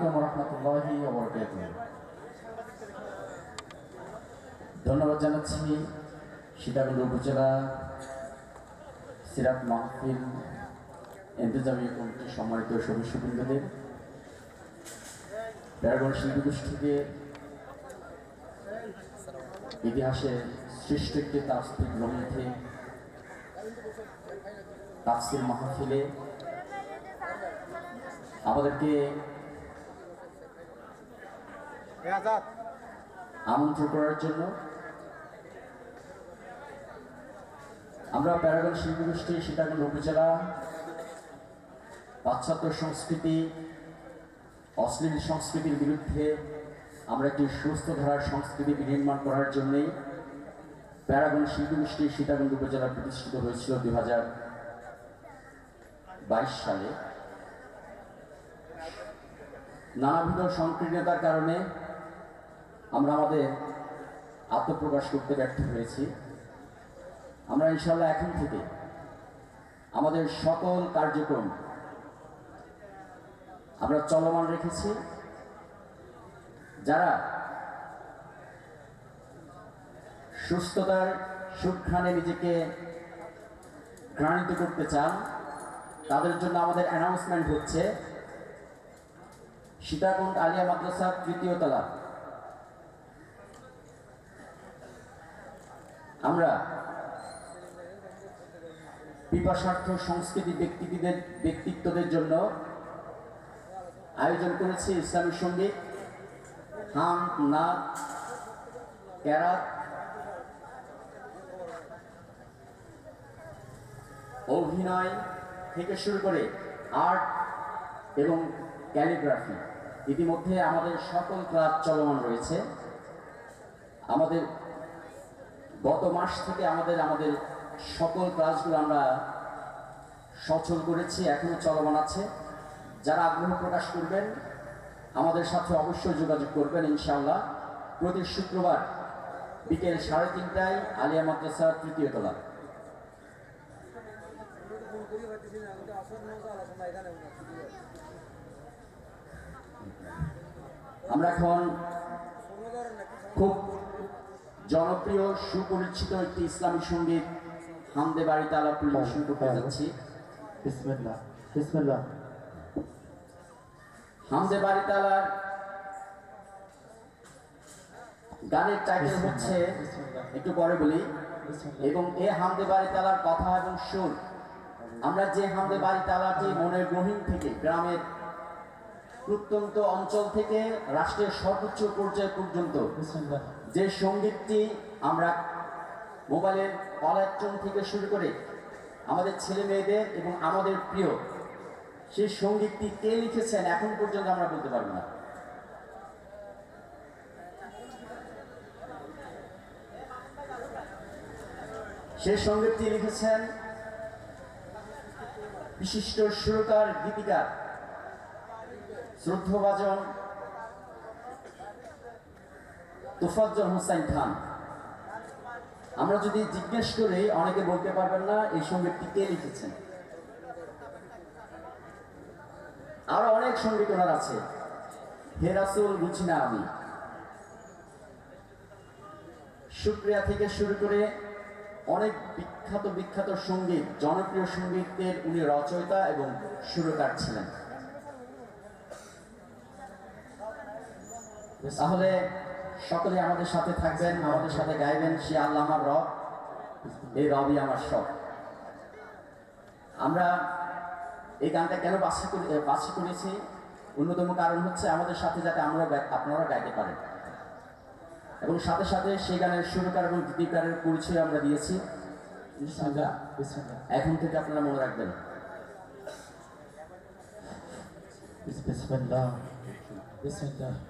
আলাইকুম রহমতুল্লাহি ধন্যবাদ জানাচ্ছি সীতাকুণ্ড উপজেলা সিরাত মাহফিল এন্তেজামি কমিটির সম্মানিত সদস্যবৃন্দদের। প্যারাগন শিল্পী গোষ্ঠীকে ইতিহাসে সৃষ্ট একটি তাস্তিক গ্রন্থে তাফসির মাহফিলে আমাদেরকে আমন্ত্রণ করার জন্য আমরা প্যারাগন শিল্পী গোষ্ঠী সীতাকুণ্ড উপজেলা, পাশ্চাত্য সংস্কৃতি, অশ্লীল সংস্কৃতির বিরুদ্ধে আমরা একটি সুস্থ ধারার সংস্কৃতি বিনির্মাণ করার জন্যই প্যারাগন শিল্পী গোষ্ঠী সীতাকুণ্ড উপজেলা প্রতিষ্ঠিত হয়েছিল দুই হাজার বাইশ সালে। নানাবিধ সংকীর্ণতার কারণে আমরা আমাদের আত্মপ্রকাশ করতে ব্যর্থ হয়েছি। আমরা ইনশাল্লাহ এখন থেকে আমাদের সকল কার্যক্রম আমরা চলমান রেখেছি। যারা সুস্থতার সুখানে নিজেকে ঘ্রাণিত করতে চান, তাদের জন্য আমাদের অ্যানাউন্সমেন্ট হচ্ছে সীতাকুণ্ড আলিয়া মাদ্রাসা তৃতীয় তলা। আমরা পিপাসার্থ সংস্কৃতি ব্যক্তিদের, ব্যক্তিত্বদের জন্য আয়োজন করেছি ইসলামী সংগীত হাম নাচ, ক্যারাত, অভিনয় থেকে শুরু করে আর্ট এবং ক্যালিগ্রাফি। ইতিমধ্যে আমাদের সকল ক্লাব চলমান রয়েছে। আমাদের গত মাস থেকে আমাদের আমাদের সকল ক্লাসগুলো আমরা সচল করেছি এখনও চলমান আছে। যারা আগ্রহ প্রকাশ করবেন, আমাদের সাথে অবশ্যই যোগাযোগ করবেন, ইনশাআল্লাহ। প্রতি শুক্রবার বিকেল সাড়ে তিনটায় আলিয়া মাদ্রাসা তৃতীয় তলা। আমরা এখন খুব জনপ্রিয় সুপরিচিত একটি ইসলামী সংগীত হামদে বাড়িতে আলাপ পরিবেশন করতে যাচ্ছি। বিসমিল্লাহ বিসমিল্লাহ। হামদে বাড়িতে আলার গানের টাইটেল হচ্ছে একটু পরে বলি এবং এ হামদে বাড়ি তালার কথা এবং সুর। আমরা যে হামদে বাড়ি তালাটি মনের গহীন থেকে গ্রামের প্রত্যন্ত অঞ্চল থেকে রাষ্ট্রের সর্বোচ্চ পর্যায় পর্যন্ত যে সঙ্গীতটি আমরা মোবাইলের কলাট্রন থেকে শুরু করে আমাদের ছেলে মেয়েদের এবং আমাদের প্রিয় সেই সঙ্গীতটি কে লিখেছেন এখন পর্যন্ত আমরা বলতে পারব না। সেই সঙ্গীতটি লিখেছেন বিশিষ্ট সুরকার গীতিকার শ্রদ্ধভাজন তোফাজ্জল হোসাইন খান। আমরা যদি জিজ্ঞেস করি, অনেকে বলতে পারবেন না, এই সঙ্গীতটি কে লিখেছেন? আরও অনেক সংগীত ওনার আছে। হেরাসুল বুঝি না আমি। সুপ্রিয়া থেকে শুরু করে অনেক বিখ্যাত বিখ্যাত সংগীত, জনপ্রিয় সঙ্গীতের উনি রচয়িতা এবং সুরকার ছিলেন। তাহলে সকলে আমাদের সাথে থাকবেন আমাদের সাথে গাইবেন সে আল্লাহ আমার রব এই রবই আমার সব। আমরা এই গানটা কেন বাছি করে বাছি করেছি? অন্যতম কারণ হচ্ছে আমাদের সাথে যাতে আমরা আপনারা গাইতে পারেন। এবং সাথে সাথে সেই গানের সুরকার এবং গীতিকারের পরিচয় আমরা দিয়েছি। এখন থেকে আপনারা মনে রাখবেন। বিসমিল্লাহ।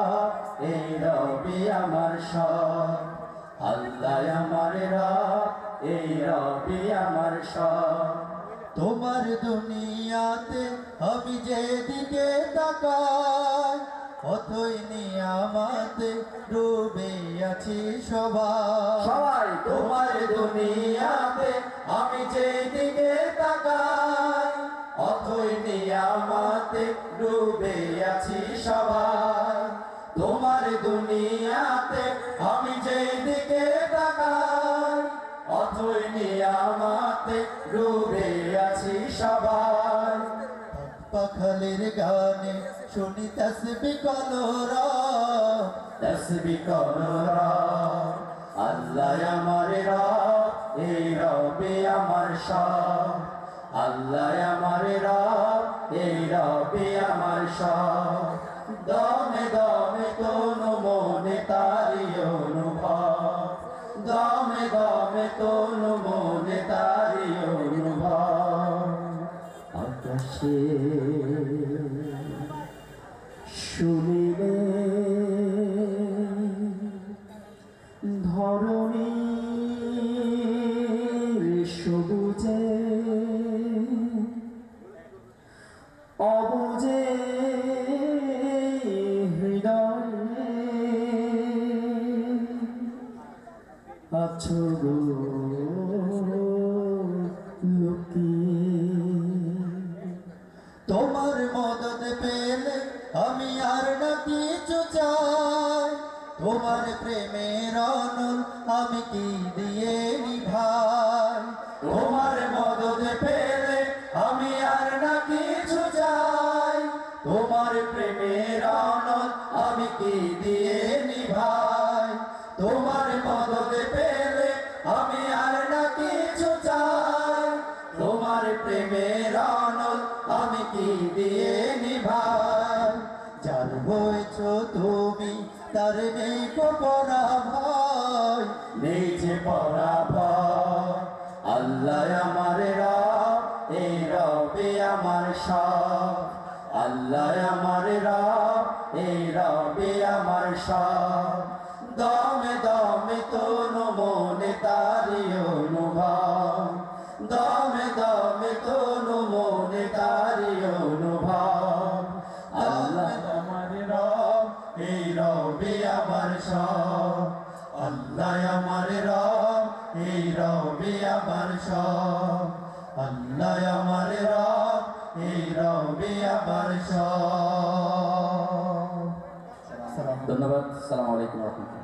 আমার স আল্লাহ আমার এই রবি আমার স তোমার দুনিয়াতে আমি যেদিকে তাকাই, অতই নিয়ামাতে ডুবে আছি সবাই। সবাই, তোমার দুনিয়াতে আমি যেদিকে তাকাই অথই নিয়ামাতে ডুবে আছি সবাই। দুনিয়াতে আমি যেদিকে তাকাই, অথই নিয়ামাতে ডুবে আছি সবাই। পাখালির গানে শুনি তসবি কলরা তসবি কলরা। আল্লাহ আমার রব, এই রবে আমার সব। আল্লাহ আমার রব, এই রবে আমার সব। দমে তোর মনে তারি আকাশে শুনিলে ধরণীর আছো গো তোমার মদত পেলে আমি আর না কিছু চাই। তোমার প্রেমের অনল আমি কি দিয়ে নিভাই? দিয়ে নিভার যার হয়েছ তুমি তার নেই পরা ভয় নেই যে পরা ভয় আল্লাহ আমার রব রবে আমার সব। আল্লাহ আমার রবে আমার সব। রবে আমার সব। আল্লাহ আমার রব এই রবে আমার সব। ধন্যবাদ সালাম আলাইকুম রহমতুল্লাহ।